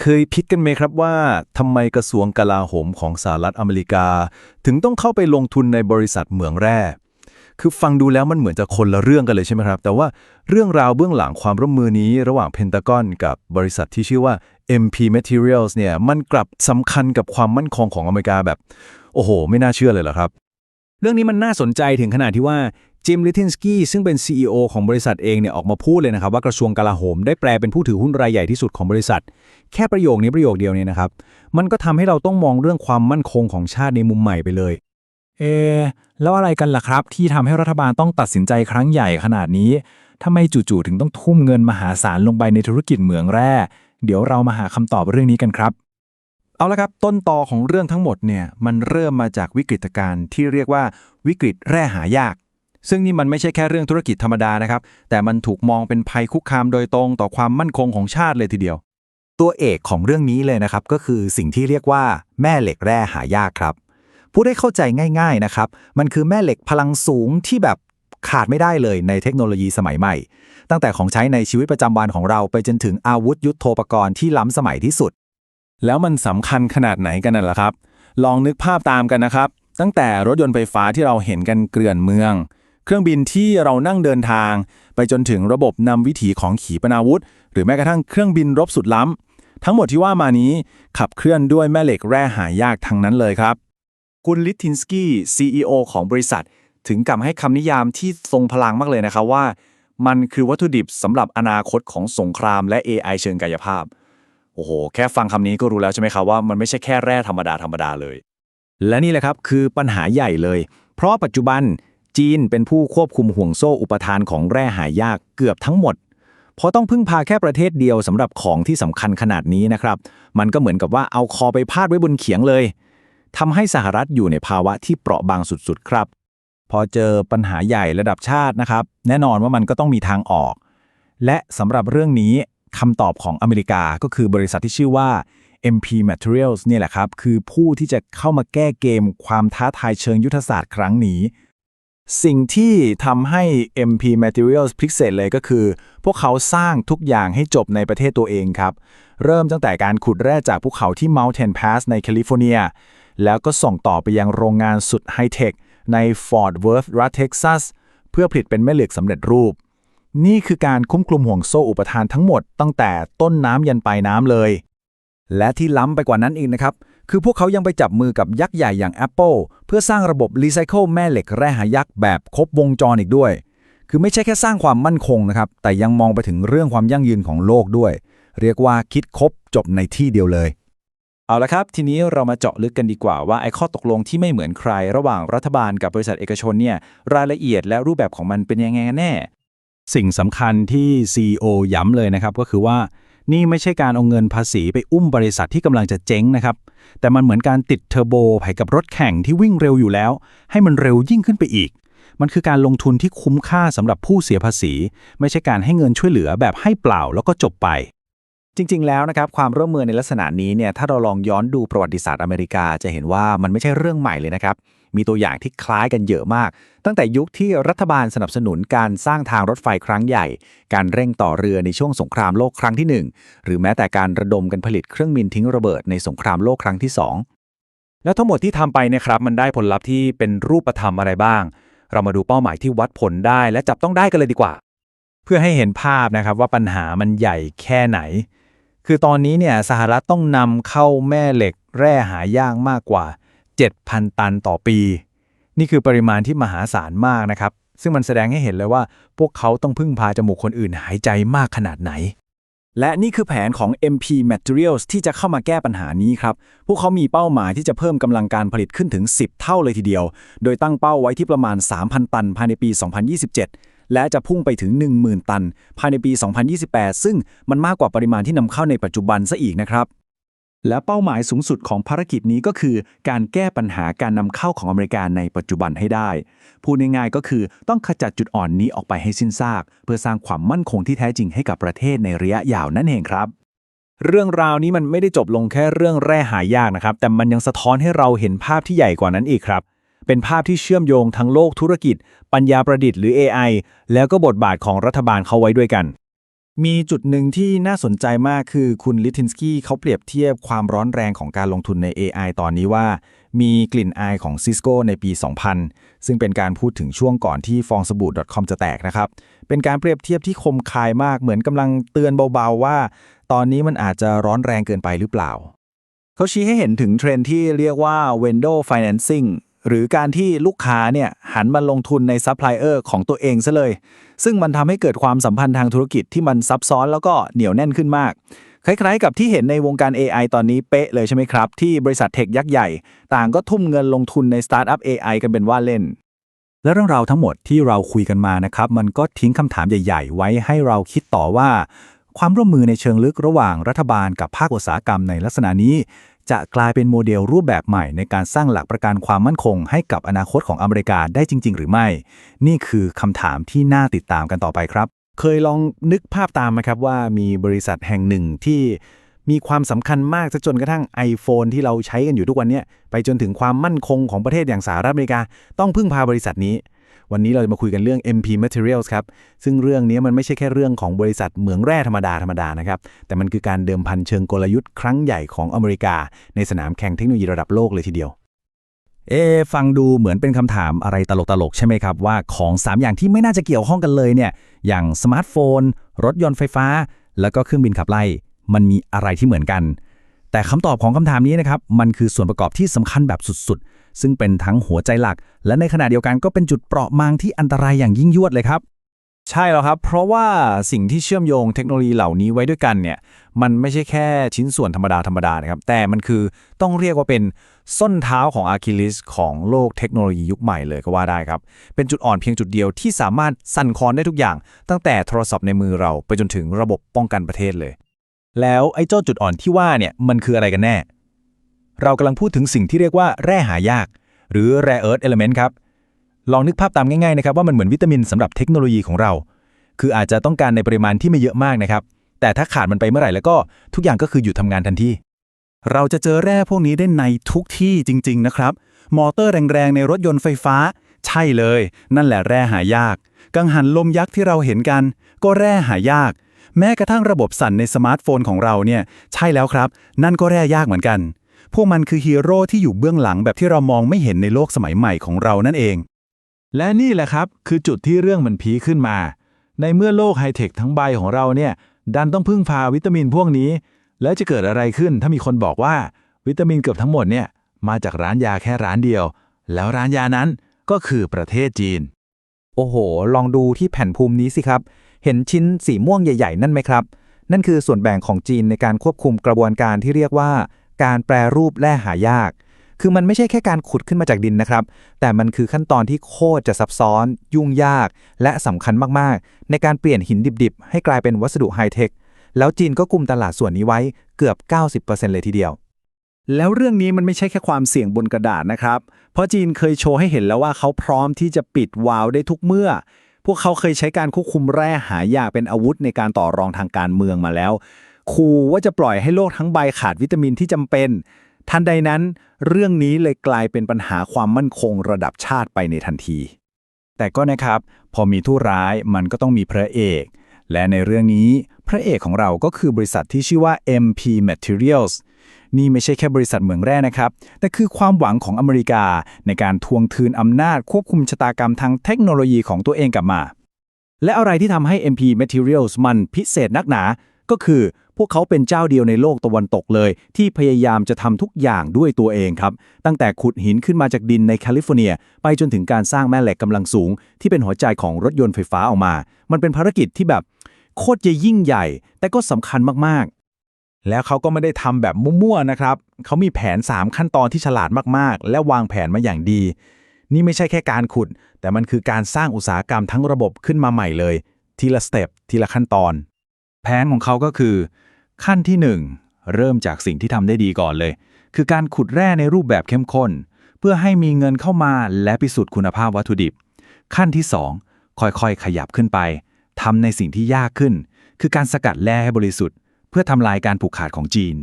เคยคิดกันไหมครับว่าทำไมกระทรวงกลาโหมของสหรัฐอเมริกา ถึงต้องเข้าไปลงทุนในบริษัทเหมืองแร่ คือฟังดูแล้วมันเหมือนจะคนละเรื่องกันเลยใช่ไหมครับ แต่ว่าเรื่องราวเบื้องหลังความร่วมมือนี้ระหว่างเพนตากอนกับบริษัทที่ชื่อว่า MP Materials เนี่ยมันกลับสำคัญกับความมั่นคงของอเมริกาแบบ โอ้โห ไม่น่าเชื่อเลยเหรอครับ เรื่องนี้มันน่าสนใจถึงขนาดที่ว่า จิมลิทินสกี้ซึ่งเป็น CEO ของบริษัทเองเนี่ยออกมาพูดเลยนะครับว่ากระทรวงกลาโหมได้แปลเป็นผู้ถือหุ้นรายใหญ่ที่สุดของบริษัท แค่ประโยคนี้ประโยคเดียวเนี่ยนะครับ มันก็ทำให้เราต้องมองเรื่องความมั่นคงของชาติในมุมใหม่ไปเลย เอ แล้วอะไรกันล่ะครับ ที่ทำให้รัฐบาลต้องตัดสินใจครั้งใหญ่ขนาดนี้ทำไมจู่ๆถึงต้องทุ่มเงินมหาศาลลงไปในธุรกิจเหมืองแร่ เดี๋ยวเรามาหาคำตอบเรื่องนี้กันครับเอาละครับต้นตอของเรื่องทั้งหมดเนี่ยมันเริ่มมาจากวิกฤตการณ์ที่เรียกว่าวิกฤตแร่หายาก ซึ่งนี่มันไม่ใช่แค่เรื่องธุรกิจธรรมดานะครับ แต่มันถูกมองเป็นภัยคุกคามโดยตรงต่อความมั่นคงของชาติเลยทีเดียว ตัวเอกของเรื่องนี้เลยนะครับ ก็คือสิ่งที่เรียกว่าแม่เหล็กแร่หายากครับพูดให้เข้าใจง่าย ๆนะครับ มันคือแม่เหล็กพลังสูงที่แบบขาดไม่ได้เลยในเทคโนโลยีสมัยใหม่ ตั้งแต่ของใช้ในชีวิตประจำวันของเราไปจนถึงอาวุธยุโทโธปกรณ์ที่ล้ำสมัยที่สุด แล้วมันสำคัญขนาดไหนกันน่ะล่ะครับ ลองนึกภาพตามกันนะครับ ตั้งแต่รถยนต์ไฟฟ้าที่เราเห็นกันเกลื่อนเมือง เครื่องบินที่เรานั่งเดินทาง ไปจนถึงระบบนำวิถีของขีปนาวุธ หรือแม้กระทั่งเครื่องบินรบสุดล้ำ ทั้งหมดที่ว่ามานี้ขับเคลื่อนด้วยแม่เหล็กแร่หายากทั้งนั้นเลยครับ คุณลิทินสกี้ CEO ของบริษัท ถึงกับให้คำนิยามที่ทรงพลังมากเลยนะครับว่า มันคือวัตถุดิบสำหรับอนาคตของสงครามและ AI เชิงกายภาพ โอ้โห แค่ฟังคำนี้ก็รู้แล้วใช่ไหมครับว่ามันไม่ใช่แค่แร่ธรรมดาธรรมดาเลย และนี่แหละครับคือปัญหาใหญ่เลย เพราะปัจจุบัน จีนเป็นผู้ควบคุมห่วงโซ่อุปทานของแร่หายากเกือบทั้งหมด เพราะต้องพึ่งพาแค่ประเทศเดียวสำหรับของที่สำคัญขนาดนี้นะครับ มันก็เหมือนกับว่าเอาคอไปพาดไว้บนเขียงเลยทำให้สหรัฐอยู่ในภาวะที่เปราะบางสุดๆครับ พอเจอปัญหาใหญ่ระดับชาตินะครับ แน่นอนว่ามันก็ต้องมีทางออก และสำหรับเรื่องนี้คำตอบของอเมริกาก็คือบริษัทที่ชื่อว่า MP Materials เนี่ยแหละครับ คือผู้ที่จะเข้ามาแก้เกมความท้าทายเชิงยุทธศาสตร์ครั้งนี้ สิ่งที่ทำให้ MP Materials พิเศษเลยก็คือ พวกเขาสร้างทุกอย่างให้จบในประเทศตัวเองครับ เริ่มตั้งแต่การขุดแร่จากภูเขาที่ Mountain Pass ในแคลิฟอร์เนีย แล้วก็ส่งต่อไปยังโรงงานสุดไฮเทคใน Fort Worth รัฐเท็กซัส เพื่อผลิตเป็นแม่เหล็กสำเร็จรูป นี่คือการคุ้มคลุมห่วงโซ่อุปทานทั้งหมด ตั้งแต่ต้นน้ำยันปลายน้ำเลย และที่ล้ำไปกว่านั้นอีกนะครับ คือพวกเขายังไปจับมือกับยักษ์ใหญ่อย่าง Apple เพื่อสร้างระบบรีไซเคิลแม่เหล็กแร่หายักษ์แบบครบวงจรอีกด้วย คือไม่ใช่แค่สร้างความมั่นคงนะครับ แต่ยังมองไปถึงเรื่องความยั่งยืนของโลกด้วย เรียกว่าคิดครบจบในที่เดียวเลย เอาละครับ ทีนี้เรามาเจาะลึกกันดีกว่าว่าไอ้ข้อตกลงที่ไม่เหมือนใคร ระหว่างรัฐบาลกับบริษัทเอกชนเนี่ยรายละเอียดและรูปแบบของมันเป็นยังไงกันแน่ สิ่งสำคัญที่ CEO ย้ำเลยนะครับก็คือว่า นี่ไม่ใช่การเอาเงินภาษีไปอุ้มบริษัทที่กำลังจะเจ๊งนะครับ แต่มันเหมือนการติดเทอร์โบให้กับรถแข่งที่วิ่งเร็วอยู่แล้ว ให้มันเร็วยิ่งขึ้นไปอีก มันคือการลงทุนที่คุ้มค่าสำหรับผู้เสียภาษี ไม่ใช่การให้เงินช่วยเหลือแบบให้เปล่าแล้วก็จบไปจริง ๆ แล้วนะครับความร่วมมือในลักษณะนี้เนี่ยถ้าเราลองย้อนดูประวัติศาสตร์อเมริกาจะเห็นว่ามันไม่ใช่เรื่องใหม่เลยนะครับ มีตัวอย่างที่คล้ายกันเยอะมาก ตั้งแต่ยุคที่รัฐบาลสนับสนุนการสร้างทางรถไฟครั้งใหญ่ การเร่งต่อเรือในช่วงสงครามโลกครั้งที่ 1 หรือแม้แต่การระดมกันผลิตเครื่องบินทิ้งระเบิดในสงครามโลกครั้งที่ 2 แล้วทั้งหมดที่ทำไปเนะครับ มันได้ผลลัพธ์ที่เป็นรูปธรรมอะไรบ้าง เรามาดูเป้าหมายที่วัดผลได้และจับต้องได้กันเลยดีกว่า เพื่อให้เห็นภาพนะครับว่าปัญหามันใหญ่แค่ไหนคือตอนนี้เนี่ยสหรัฐต้องนำเข้าแม่เหล็กแร่หายากมากกว่า 7,000 ตันต่อปี นี่คือปริมาณที่มหาศาลมากนะครับ ซึ่งมันแสดงให้เห็นเลยว่า พวกเขาต้องพึ่งพาจมูกคนอื่นหายใจมากขนาดไหน และนี่คือแผนของ MP Materials ที่จะเข้ามาแก้ปัญหานี้ครับ พวกเขามีเป้าหมายที่จะเพิ่มกำลังการผลิตขึ้นถึง 10 เท่าเลยทีเดียว โดยตั้งเป้าไว้ที่ประมาณ 3,000 ตันภายในปี 2027และจะพุ่งไปถึง 10,000 ตัน ภายในปี 2028 ซึ่งมันมากกว่าปริมาณที่นำเข้าในปัจจุบันซะอีกนะครับ และเป้าหมายสูงสุดของภารกิจนี้ก็คือ การแก้ปัญหาการนำเข้าของอเมริกาในปัจจุบันให้ได้ พูดง่ายๆก็คือต้องขจัดจุดอ่อนนี้ออกไปให้สิ้นซาก เพื่อสร้างความมั่นคงที่แท้จริงให้กับประเทศในระยะยาวนั่นเองครับ เรื่องราวนี้มันไม่ได้จบลงแค่เรื่องแร่หายากนะครับ แต่มันยังสะท้อนให้เราเห็นภาพที่ใหญ่กว่านั้นอีกครับเป็นภาพที่เชื่อมโยงทั้งโลกธุรกิจ ปัญญาประดิษฐ์หรือ AI แล้วก็บทบาทของรัฐบาลเข้าไว้ด้วยกัน มีจุดหนึ่งที่น่าสนใจมากคือคุณลิทินสกี้เขาเปรียบเทียบความร้อนแรงของการลงทุนใน AI ตอนนี้ว่า มีกลิ่นอายของ Cisco ในปี 2000 ซึ่งเป็นการพูดถึงช่วงก่อนที่ฟองสบู่ .com จะแตกนะครับ เป็นการเปรียบเทียบที่คมคายมากเหมือนกำลังเตือนเบาๆว่า ตอนนี้มันอาจจะร้อนแรงเกินไปหรือเปล่า เขาชี้ให้เห็นถึงเทรนที่เรียกว่า window financing หรือการที่ลูกค้าเนี่ยหันมาลงทุนในซัพพลายเออร์ของตัวเองซะเลย ซึ่งมันทำให้เกิดความสัมพันธ์ทางธุรกิจที่มันซับซ้อนแล้วก็เหนียวแน่นขึ้นมาก คล้ายๆ กับที่เห็นในวงการ AI ตอนนี้เป๊ะเลยใช่ไหมครับ ที่บริษัทเทคยักษ์ใหญ่ ต่างก็ทุ่มเงินลงทุนในสตาร์ทอัพ AI กันเป็นว่าเล่น และเรื่องราวทั้งหมดที่เราคุยกันมานะครับมันก็ทิ้งคำถามใหญ่ ๆ ไว้ให้เราคิดต่อว่าความร่วมมือในเชิงลึกระหว่างรัฐบาลกับภาคอุตสาหกรรมในลักษณะนี้ จะกลายเป็นโมเดลรูปแบบใหม่ในการสร้างหลักประกันความมั่นคง ให้กับอนาคตของอเมริกาได้จริง ๆ หรือไม่ นี่คือคำถามที่น่าติดตามกันต่อไปครับ เคยลองนึกภาพตามไหมครับว่ามีบริษัทแห่งหนึ่งที่มีความสำคัญมากจนกระทั่ง iPhone ที่เราใช้กันอยู่ทุกวันนี้ไปจนถึงความมั่นคงของประเทศอย่างสหรัฐอเมริกา ต้องพึ่งพาบริษัทนี้ วันนี้เราจะมาคุยกันเรื่อง MP Materials ครับ ซึ่งเรื่องนี้มันไม่ใช่แค่เรื่องของบริษัทเหมืองแร่ธรรมดาธรรมดานะครับ แต่มันคือการเดิมพันเชิงกลยุทธ์ครั้งใหญ่ของอเมริกา ในสนามแข่งเทคโนโลยีระดับโลกเลยทีเดียว เอ ฟังดูเหมือนเป็นคำถามอะไรตลกๆ ใช่ไหมครับ ว่าของ 3 อย่างที่ไม่น่าจะเกี่ยวข้องกันเลยเนี่ย อย่างสมาร์ทโฟน รถยนต์ไฟฟ้า แล้วก็เครื่องบินขับไล่ มันมีอะไรที่เหมือนกัน แต่คำตอบของคำถามนี้นะครับ มันคือส่วนประกอบที่สำคัญแบบสุดๆ ซึ่งเป็นทั้งหัวใจหลัก และในขณะเดียวกันก็เป็นจุดเปราะบางที่อันตรายอย่างยิ่งยวดเลยครับใช่แล้วครับ เพราะว่าสิ่งที่เชื่อมโยงเทคโนโลยีเหล่านี้ไว้ด้วยกันเนี่ย มันไม่ใช่แค่ชิ้นส่วนธรรมดาธรรมดานะครับ แต่มันคือต้องเรียกว่าเป็นส้นเท้าของอะคิลิสของโลกเทคโนโลยียุคใหม่เลยก็ว่าได้ครับ เป็นจุดอ่อนเพียงจุดเดียวที่สามารถสั่นคลอนได้ทุกอย่าง ตั้งแต่โทรศัพท์ในมือเราไปจนถึงระบบป้องกันประเทศเลย แล้วไอ้เจ้าจุดอ่อนที่ว่าเนี่ยมันคืออะไรกันแน่ เรากำลังพูดถึงสิ่งที่เรียกว่าแร่หายาก หรือ rare earth element ครับ ลองนึกภาพตามง่ายๆนะครับว่ามันเหมือนวิตามินสำหรับเทคโนโลยีของเรา คืออาจจะต้องการในปริมาณที่ไม่เยอะมากนะครับ แต่ถ้าขาดมันไปเมื่อไหร่แล้วก็ทุกอย่างก็คือหยุดทำงานทันที เราจะเจอแร่พวกนี้ได้ในทุกที่จริง ๆ นะครับ มอเตอร์แรงๆ ในรถยนต์ไฟฟ้า ใช่เลย นั่นแหละแร่หายาก กังหันลมยักษ์ที่เราเห็นกัน ก็แร่หายาก แม้กระทั่งระบบสั่นในสมาร์ทโฟนของเราเนี่ย ใช่แล้วครับ นั่นก็แร่ยากเหมือนกัน พวกมันคือฮีโร่ที่อยู่เบื้องหลังแบบที่เรามองไม่เห็นในโลกสมัยใหม่ของเรานั่นเอง และนี่แหละครับ คือจุดที่เรื่องมันพีคขึ้นมา ในเมื่อโลกไฮเทคทั้งใบของเราเนี่ย ดันต้องพึ่งพาวิตามินพวกนี้ แล้วจะเกิดอะไรขึ้นถ้ามีคนบอกว่า วิตามินเกือบทั้งหมดเนี่ยมาจากร้านยาแค่ร้านเดียว แล้วร้านยานั้นก็คือประเทศจีน โอ้โห ลองดูที่แผ่นภูมินี้สิครับ เห็นชิ้นสีม่วงใหญ่ ๆ นั่นไหมครับ นั่นคือส่วนแบ่งของจีนในการควบคุมกระบวนการที่เรียกว่า การแปรรูปแร่หายาก คือมันไม่ใช่แค่การขุดขึ้นมาจากดินนะครับ แต่มันคือขั้นตอนที่โคตรจะซับซ้อน ยุ่งยาก และสำคัญมากๆ ในการเปลี่ยนหินดิบๆ ให้กลายเป็นวัสดุไฮเทค แล้วจีนก็กลุ่มตลาดส่วนนี้ไว้เกือบ 90%เลยทีเดียวแล้วเรื่องนี้มันไม่ใช่แค่ความเสี่ยงบนกระดาษนะครับ เพราะจีนเคยโชว์ให้เห็นแล้วว่าเขาพร้อมที่จะปิดวาล์วได้ทุกเมื่อ พวกเขาเคยใช้การควบคุมแร่หายากเป็นอาวุธในการต่อรองทางการเมืองมาแล้ว ขู่ว่าจะปล่อยให้โลกทั้งใบขาดวิตามินที่จำเป็น ทันใดนั้นเรื่องนี้เลยกลายเป็นปัญหาความมั่นคงระดับชาติไปในทันที แต่ก็นะครับ พอมีทู่ร้ายมันก็ต้องมีพระเอก และในเรื่องนี้พระเอกของเราก็คือบริษัทที่ชื่อว่า MP Materials นี่ไม่ใช่แค่บริษัทเหมืองแร่นะครับ แต่คือความหวังของอเมริกาในการทวงคืนอำนาจควบคุมชะตากรรมทางเทคโนโลยีของตัวเองกลับมา และอะไรที่ทำให้ MP Materials มันพิเศษนักหนา ก็คือพวกเขาเป็นเจ้าเดียวในโลกตะวันตกเลย ที่พยายามจะทำทุกอย่างด้วยตัวเองครับ ตั้งแต่ขุดหินขึ้นมาจากดินในแคลิฟอร์เนีย ไปจนถึงการสร้างแม่เหล็กกำลังสูง ที่เป็นหัวใจของรถยนต์ไฟฟ้าออกมา มันเป็นภารกิจที่แบบโคตรจะยิ่งใหญ่ แต่ก็สำคัญมากๆ แล้วเขาก็ไม่ได้ทำแบบมั่วๆนะครับ เขามีแผน 3 ขั้นตอนที่ฉลาดมากๆ และวางแผนมาอย่างดี นี่ไม่ใช่แค่การขุด แต่มันคือการสร้างอุตสาหกรรมทั้งระบบขึ้นมาใหม่เลย ทีละสเต็ปทีละขั้นตอน แผนของเขาก็คือ ขั้นที่ 1 เริ่มจากสิ่งที่ทำได้ดีก่อนเลย คือการขุดแร่ในรูปแบบเข้มข้น เพื่อให้มีเงินเข้ามาและพิสูจน์คุณภาพวัตถุดิบ ขั้นที่ 2 ค่อยๆ ขยับขึ้นไปทำในสิ่งที่ยากขึ้น คือการสกัดแร่ให้บริสุทธิ์ เพื่อทำลายการผูกขาดของจีน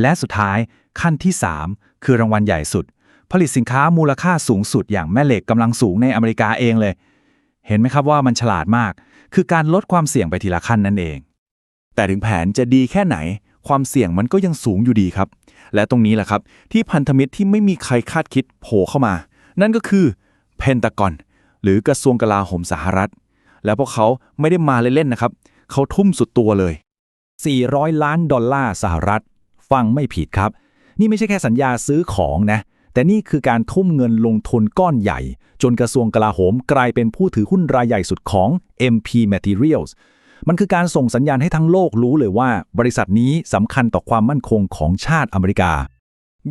และสุดท้ายขั้นที่ 3 คือรางวัลใหญ่สุด ผลิตสินค้ามูลค่าสูงสุดอย่างแม่เหล็กกำลังสูงในอเมริกาเองเลย เห็นไหมครับว่ามันฉลาดมาก คือการลดความเสี่ยงไปทีละขั้นนั่นเอง แต่ถึงแผนจะดีแค่ไหน ความเสี่ยงมันก็ยังสูงอยู่ดีครับ และตรงนี้แหละครับ ที่พันธมิตรที่ไม่มีใครคาดคิดโผล่เข้ามา นั่นก็คือเพนตากอนหรือกระทรวงกลาโหมสหรัฐ แล้วพวกเขาไม่ได้มาเล่นๆนะครับ เขาทุ่มสุดตัวเลย 400 ล้านดอลลาร์สหรัฐ ฟังไม่ผิดครับ นี่ไม่ใช่แค่สัญญาซื้อของนะ แต่นี่คือการทุ่มเงินลงทุนก้อนใหญ่ จนกระทรวงกลาโหมกลายเป็นผู้ถือหุ้นรายใหญ่สุดของ MP Materials มันคือการส่งสัญญาณให้ทั้งโลกรู้เลยว่า บริษัทนี้สำคัญต่อความมั่นคงของชาติอเมริกา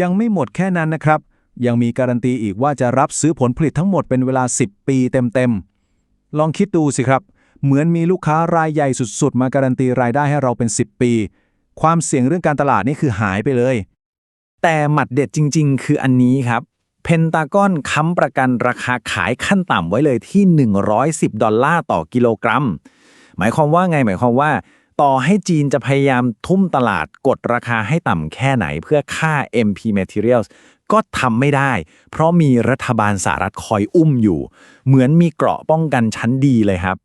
ยังไม่หมดแค่นั้นนะครับ ยังมีการันตีอีกว่าจะรับซื้อผลผลิตทั้งหมดเป็นเวลา 10 ปีเต็มๆ ลองคิดดูสิครับ เหมือนมีลูกค้ารายใหญ่สุดๆ มาการันตีรายได้ให้เราเป็น 10 ปี ความเสี่ยงเรื่องการตลาดนี่คือหายไปเลย แต่หมัดเด็ดจริง ๆ คืออันนี้ครับเพนตากอนค้ำประกันราคาขายขั้นต่ำไว้เลยที่ 110 ดอลลาร์ต่อกิโลกรัม หมายความว่าไงหมายความว่า ต่อให้จีนจะพยายามทุ่มตลาดกดราคาให้ต่ำแค่ไหนเพื่อค่า MP Materials ก็ทำไม่ได้ เพราะมีรัฐบาลสหรัฐคอยอุ้มอยู่ เหมือนมีเกราะป้องกันชั้นดีเลยครับ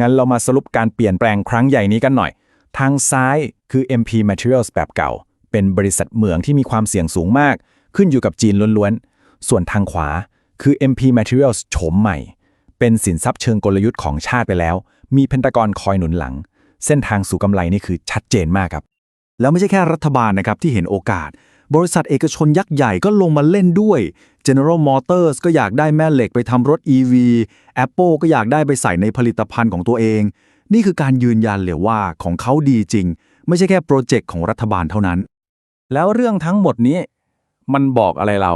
งั้นเรามาสรุปการเปลี่ยนแปลงครั้งใหญ่นี้กันหน่อย ทางซ้ายคือ MP Materials แบบเก่า เป็นบริษัทเหมืองที่มีความเสี่ยงสูงมาก ขึ้นอยู่กับจีนล้วนๆ ส่วนทางขวาคือ MP Materials โฉมใหม่ เป็นสินทรัพย์เชิงกลยุทธ์ของชาติไปแล้ว มีเพนตากอนคอยหนุนหลัง เส้นทางสู่กำไรนี่คือชัดเจนมากครับ แล้วไม่ใช่แค่รัฐบาลนะครับที่เห็นโอกาส บริษัทเอกชนยักษ์ใหญ่ก็ลงมาเล่นด้วย General Motors ก็อยากได้แม่เหล็กไปทำรถ EV Apple ก็อยากได้ไปใส่ในผลิตภัณฑ์ของตัวเอง นี่คือการยืนยันเลยว่าของเขาดีจริง ไม่ใช่แค่โปรเจกต์ของรัฐบาลเท่านั้น แล้วเรื่องทั้งหมดนี้มันบอกอะไรเรา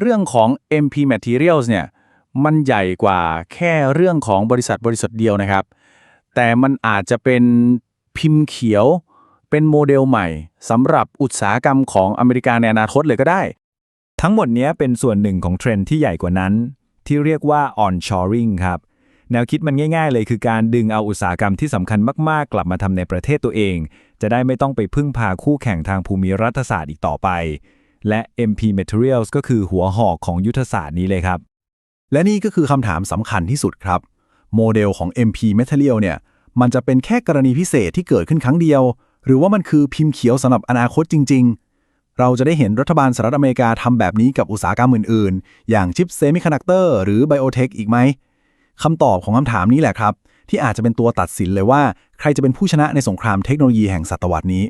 เรื่องของ MP Materials เนี่ย มันใหญ่กว่าแค่เรื่องของบริษัทบริษัทเดียวนะครับ แต่มันอาจจะเป็นพิมพ์เขียว เป็นโมเดลใหม่สำหรับอุตสาหกรรมของอเมริกาในอนาคตเลยก็ได้ ทั้งหมดนี้เป็นส่วนหนึ่งของเทรนด์ที่ใหญ่กว่านั้น ที่เรียกว่า onshoring ครับ แนวคิดมันง่าย ๆ เลยคือการดึงเอาอุตสาหกรรมที่สำคัญมากๆ กลับมาทำในประเทศตัวเอง จะได้ไม่ต้องไปพึ่งพาคู่แข่งทางภูมิรัฐศาสตร์อีกต่อไป และ MP Materials ก็คือหัวหอกของยุทธศาสตร์นี้เลยครับ และนี่ก็คือคำถามสำคัญที่สุดครับ โมเดลของ MP Material เนี่ย มันจะเป็นแค่กรณีพิเศษที่เกิดขึ้นครั้งเดียว หรือว่ามันคือพิมพ์เขียวสำหรับอนาคตจริง ๆ เราจะได้เห็นรัฐบาลสหรัฐอเมริกาทำแบบนี้กับอุตสาหกรรมอื่น ๆ อย่างชิปเซมิคอนดักเตอร์หรือไบโอเทคอีกไหมคำตอบของคำถามนี้แหละครับ ที่อาจจะเป็นตัวตัดสินเลยว่า ใครจะเป็นผู้ชนะในสงครามเทคโนโลยีแห่งศตวรรษนี้